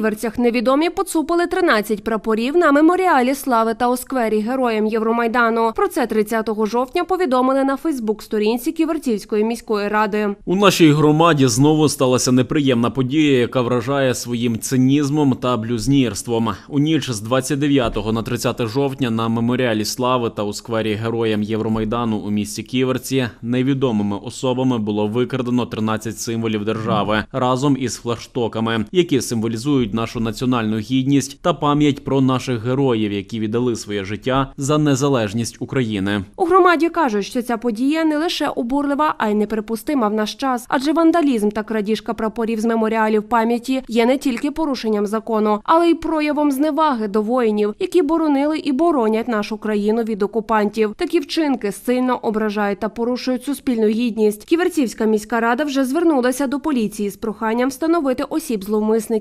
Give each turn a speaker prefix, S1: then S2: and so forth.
S1: ківерцях невідомі поцупили 13 прапорів на меморіалі слави та у сквері героям Євромайдану. Про це 30 жовтня повідомили на Фейсбук-сторінці Ківерцівської міської ради.
S2: У нашій громаді знову сталася неприємна подія, яка вражає своїм цинізмом та блюзнірством. У ніч з 29 на 30 жовтня на меморіалі слави та у сквері героям Євромайдану у місті Ківерці невідомими особами було викрадено 13 символів держави разом із флагштоками, які символізують нашу національну гідність та пам'ять про наших героїв, які віддали своє життя за незалежність України.
S1: У громаді кажуть, що ця подія не лише обурлива, а й неприпустима в наш час, адже вандалізм та крадіжка прапорів з меморіалів пам'яті є не тільки порушенням закону, але й проявом зневаги до воїнів, які боронили і боронять нашу країну від окупантів. Такі вчинки сильно ображають та порушують суспільну гідність. Ківерцівська міська рада вже звернулася до поліції з проханням встановити осіб зловмисників.